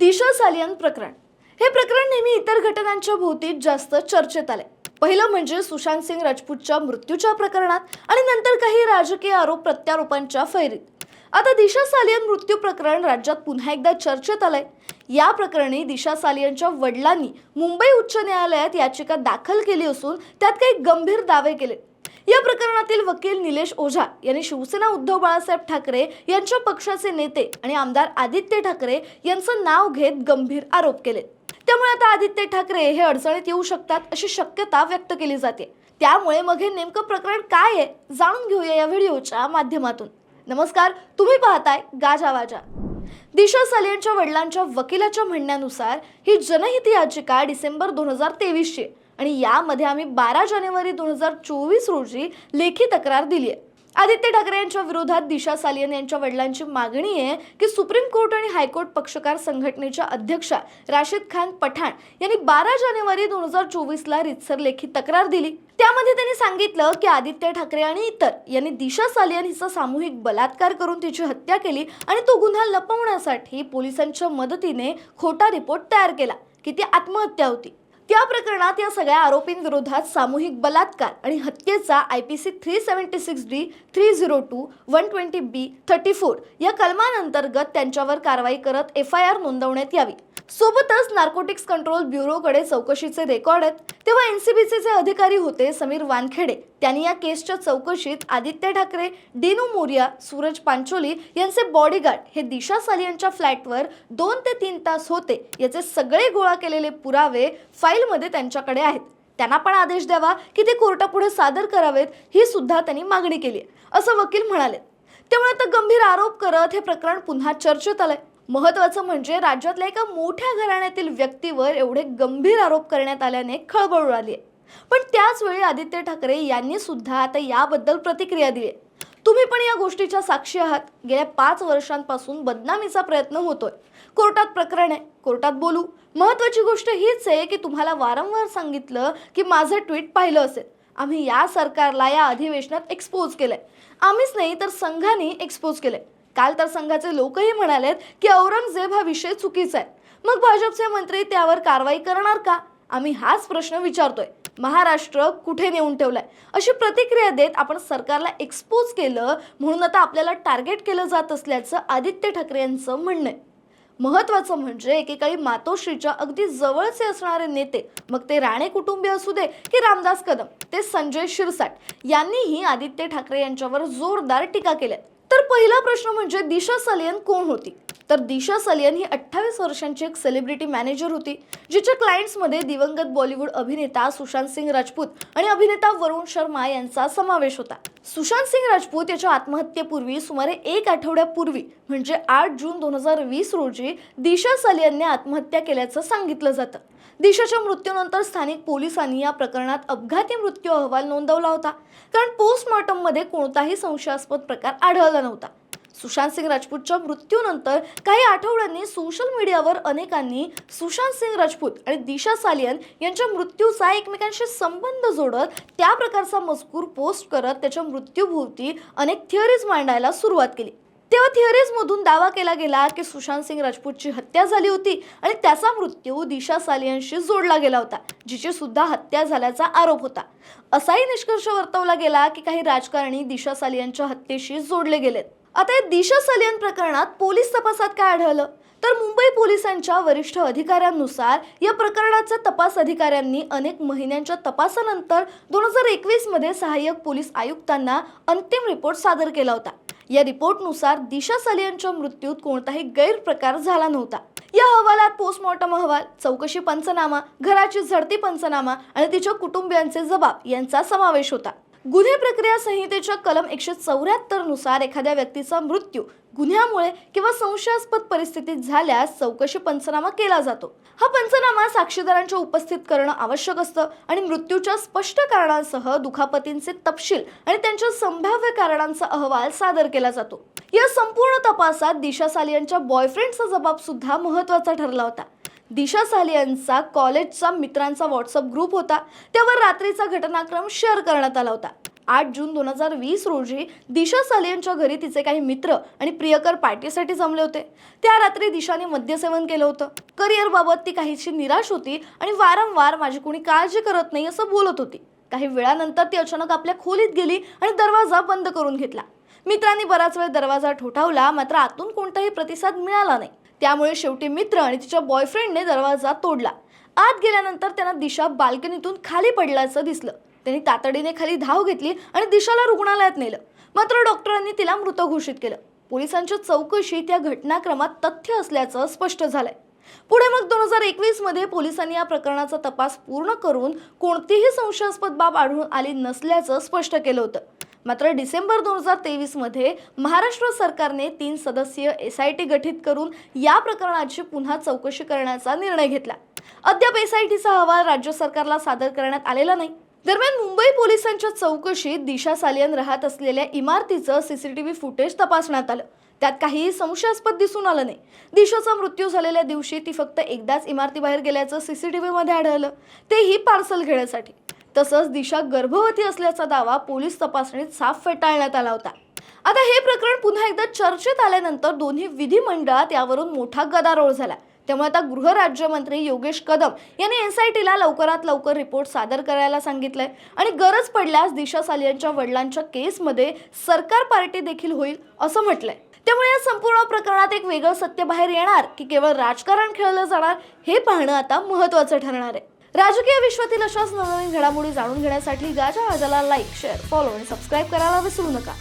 दिशा सालियन प्रकरण. हे प्रकरण नेहमी इतर घटनांच्या भोवती जास्त चर्चेत आले पहिलं म्हणजे सुशांत सिंग राजपूतच्या मृत्यूच्या प्रकरणात आणि नंतर काही राजकीय आरोप प्रत्यारोपांच्या फैरीत. आता दिशा सालियन मृत्यू प्रकरण राज्यात पुन्हा एकदा चर्चेत आलंय. या प्रकरणी दिशा सालियनच्या वडिलांनी मुंबई उच्च न्यायालयात याचिका दाखल केली असून त्यात काही गंभीर दावे केले. या प्रकरणातील वकील निलेश ओझा यांनी शिवसेना उद्धव बाळासाहेब ठाकरे यांच्या पक्षाचे नेते आणि आमदार आदित्य ठाकरे यांचं नाव घेत गंभीर आरोप केले. त्यामुळे आता आदित्य ठाकरे हे अडचणीत येऊ शकतात अशी शक्यता व्यक्त केली जाते. त्यामुळे मग हे नेमकं प्रकरण काय आहे जाणून घेऊया या व्हिडिओच्या माध्यमातून. नमस्कार तुम्ही पाहताय गाजा वाजा. दिशा सालियांच्या वडिलांच्या वकिलाच्या म्हणण्यानुसार ही जनहित याचिका डिसेंबर दोन हजार तेवीसची आणि यामध्ये आम्ही बारा जानेवारी दोन हजार चोवीस रोजी लेखी तक्रार दिली आहे. आदित्य ठाकरे यांच्या विरोधात दिशा सालियन यांच्या वडिलांची मागणी आहे की सुप्रीम कोर्ट आणि हायकोर्ट पक्षकार संघटनेच्या अध्यक्षा राशिद खान पठाण यांनी बारा जानेवारी दोन हजार चोवीसला रितसर लेखी तक्रार दिली. त्यामध्ये त्यांनी सांगितलं की आदित्य ठाकरे आणि इतर यांनी दिशा सालियन हिचा सामूहिक बलात्कार करून तिची हत्या केली आणि तो गुन्हा लपवण्यासाठी पोलिसांच्या मदतीने खोटा रिपोर्ट तयार केला की ती आत्महत्या होती. त्या प्रकरणात या सगळ्या आरोपींविरोधात सामूहिक बलात्कार आणि हत्येचा I P C three seventy six D three zero two one twenty B thirty four या कलमांअंतर्गत त्यांच्यावर कारवाई करत एफ आय आर नोंदवण्यात यावी. सोबतच नार्कोटिक्स कंट्रोल ब्युरोकडे चौकशीचे रेकॉर्ड आहेत. तेव्हा एन सी बी जे अधिकारी होते समीर वानखेडे. त्यांनी या केसच्या चौकशीत आदित्य ठाकरे डिनू मोरिया सूरज पांचोली यांचे बॉडीगार्ड हे दिशा सालियनच्या फ्लॅटवर दोन ते तीन तास होते. याचे सगळे गोळा केलेले पुरावे फाईलमध्ये त्यांच्याकडे आहेत. त्यांना पण आदेश द्यावा की ते कोर्टापुढे सादर करावेत ही सुद्धा त्यांनी मागणी केली असं वकील म्हणाले त्यामुळे आता गंभीर आरोप करत हे प्रकरण पुन्हा चर्चेत आलंय. महत्वाचं म्हणजे राज्यातल्या एका मोठ्या घराण्यातील व्यक्तीवर एवढे गंभीर आरोप करण्यात आल्याने खळबळ उडाली आहे पण त्याच वेळी आदित्य ठाकरे यांनी सुद्धा आता याबद्दल प्रतिक्रिया दिली आहे. तुम्ही पण या गोष्टीच्या साक्षी आहात. गेल्या पाच वर्षांपासून बदनामीचा प्रयत्न होतोय. कोर्टात प्रकरण आहे. कोर्टात बोलू. महत्वाची गोष्ट हीच आहे की तुम्हाला वारंवार सांगितलं की माझं ट्विट पाहिलं असेल. आम्ही या सरकारला या अधिवेशनात एक्सपोज केलंय. आम्हीच नाही तर संघाने एक्सपोज केलंय. काल तर संघाचे लोकही म्हणालेत की औरंगजेब हा विषय चुकीचा आहे. मग भाजपचे मंत्री त्यावर कारवाई करणार का? आम्ही हाच प्रश्न विचारतोय. महाराष्ट्र कुठे नेऊन ठेवलाय? अशी प्रतिक्रिया देत आपण सरकारला एक्सपोज केलं म्हणून आता आपल्याला टार्गेट केलं जात असल्याचं आदित्य ठाकरे यांचं म्हणणं आहे. महत्वाचं म्हणजे एकेकाळी मातोश्रीच्या अगदी जवळचे असणारे नेते मग ते राणे कुटुंबीय असू दे की रामदास कदम ते संजय शिरसाट यांनीही आदित्य ठाकरे यांच्यावर जोरदार टीका केल्या तर पहिला प्रश्न म्हणजे दिशा सलियन कोण होती? तर दिशा सलियन ही अठ्ठावीस वर्षांची एक सेलिब्रिटी मॅनेजर होती जिच्या क्लायंट्समध्ये दिवंगत बॉलिवूड अभिनेता सुशांत सिंग राजपूत आणि अभिनेता वरुण शर्मा यांचा समावेश होता. सुशांत सिंग राजपूत याच्या आत्महत्येपूर्वी सुमारे एक आठवड्यापूर्वी म्हणजे आठ जून दोन हजार वीस रोजी दिशा सलियनने आत्महत्या केल्याचं सांगितलं जातं. दिशाच्या मृत्यूनंतर स्थानिक पोलिसांनी या प्रकरणात अपघाती मृत्यू अहवाल नोंदवला होता कारण पोस्टमॉर्टममध्ये कोणताही संशयास्पद प्रकार आढळला नव्हता. सुशांत सिंग राजपूतच्या मृत्यूनंतर काही आठवड्यांनी सोशल मीडियावर अनेकांनी सुशांत सिंग राजपूत आणि दिशा सालियन यांच्या मृत्यूचा एकमेकांशी संबंध जोडत त्या प्रकारचा मजकूर पोस्ट करत त्याच्या मृत्यूभोवती अनेक थिअरीज मांडायला सुरुवात केली. तेव्हा थिअरीजमधून दावा केला गेला की सुशांत सिंग राजपूतची हत्या झाली होती आणि त्याचा मृत्यू दिशा सालियनशी जोडला गेला होता जिची सुद्धा हत्या झाल्याचा आरोप होता. असाही निष्कर्ष वर्तवला गेला की काही राजकारणी दिशा सालियनच्या हत्येशी जोडले गेलेत. आता या दिशा सलियन प्रकरणात पोलीस तपासात काय आढळलं? तर मुंबई पोलिसांच्या वरिष्ठ अधिकाऱ्यांनुसार या प्रकरणाच्या तपास अधिकाऱ्यांनी अनेक महिन्यांच्या तपासानंतर दोन हजार एकवीसमध्ये सहाय्यक पोलीस आयुक्तांना अंतिम रिपोर्ट सादर केला होता. या रिपोर्टनुसार दिशा सलियनच्या मृत्यूत कोणताही गैरप्रकार झाला नव्हता. या अहवालात पोस्टमॉर्टम अहवाल चौकशी पंचनामा घराची झडती पंचनामा आणि तिच्या कुटुंबियांचे जबाब यांचा समावेश होता. गुन्हे प्रक्रिया संहितेच्या कलम एकशे चौऱ्याहत्तरनुसार एखाद्या व्यक्तीचा मृत्यू गुन्ह्यामुळे किंवा संशयास्पद परिस्थितीत झाल्यास चौकशी पंचनामा केला जातो. हा पंचनामा साक्षीदारांच्या उपस्थित करणं आवश्यक असतं आणि मृत्यूच्या स्पष्ट कारणांसह दुखापतींचे तपशील आणि त्यांच्या संभाव्य कारणांचा अहवाल सादर केला जातो. या संपूर्ण तपासात दिशा सालियनच्या बॉयफ्रेंडचा जबाब सुद्धा महत्त्वाचा ठरला होता. दिशा सालियनचा कॉलेजचा मित्रांचा व्हॉट्सअप ग्रुप होता. त्यावर रात्रीचा घटनाक्रम शेअर करण्यात आला होता. आठ जून दोन हजार वीस रोजी दिशा सालियनच्या घरी तिचे काही मित्र आणि प्रियकर पार्टीसाठी जमले होते. त्या रात्री दिशाने मद्यसेवन केलं होतं. करिअरबाबत ती काहीशी निराश होती आणि वारंवार माझी कोणी काळजी करत नाही असं बोलत होती. काही वेळानंतर ती अचानक आपल्या खोलीत गेली आणि दरवाजा बंद करून घेतला. मित्रांनी बराच वेळ दरवाजा ठोठावला मात्र आतून कोणताही प्रतिसाद मिळाला नाही. त्यामुळे शेवटी मित्र आणि तिच्या बॉयफ्रेंडने दरवाजा तोडला. आत गेल्यानंतर त्यांना दिशा बाल्कनीतून खाली पडल्याचं दिसलं. त्यांनी तातडीने खाली धाव घेतली आणि दिशाला रुग्णालयात नेलं. मात्र डॉक्टरांनी तिला मृत घोषित केलं. पोलिसांच्या चौकशीत या घटनाक्रमात तथ्य असल्याचं स्पष्ट झालंय. पुढे मग दोन हजार एकवीसमध्ये पोलिसांनी या प्रकरणाचा तपास पूर्ण करून कोणतीही संशयास्पद बाब आढळून आली नसल्याचं स्पष्ट केलं होतं. मात्र डिसेंबर दोन हजार तेवीसमध्ये महाराष्ट्र सरकारने तीन सदस्यीय एस आय टी गठीत करून या प्रकरणाची पुन्हा चौकशी करण्याचा निर्णय घेतला. अद्याप एस आय टीचा अहवाल राज्य सरकारला सादर करण्यात आलेला नाही. दरम्यान मुंबई पोलिसांच्या चौकशीत दिशा सालियन राहत असलेल्या इमारतीचं सीसीटीव्ही फुटेज तपासण्यात आलं. त्यात काहीही संशयास्पद दिसून आलं नाही. दिशाचा मृत्यू झालेल्या दिवशी ती फक्त एकदाच इमारतीबाहेर गेल्याचं सीसीटीव्हीमध्ये आढळलं. तेही पार्सल घेण्यासाठी. तसंच दिशा गर्भवती असल्याचा दावा पोलीस तपासणीत साफ फेटाळण्यात आला होता. आता हे प्रकरण पुन्हा एकदा चर्चेत आल्यानंतर दोन्ही विधिमंडळात यावरून मोठा गदारोळ झाला. त्यामुळे आता गृहराज्यमंत्री योगेश कदम यांनी एस आय टीला लवकरात लवकर रिपोर्ट सादर करायला सांगितलंय. आणि गरज पडल्यास दिशा सालियनच्या वडिलांच्या केसमध्ये सरकार पार्टी देखील होईल असं म्हटलंय. त्यामुळे या संपूर्ण प्रकरणात एक वेगळं सत्य बाहेर येणार की केवळ राजकारण खेळलं जाणार हे पाहणं आता महत्त्वाचं ठरणार आहे. राजकीय विश्वातील अशाच नवनवीन घडामोडी जाणून घेण्यासाठी गाजा आजाला लाईक शेअर फॉलो आणि सबस्क्राईब करायला विसरू नका.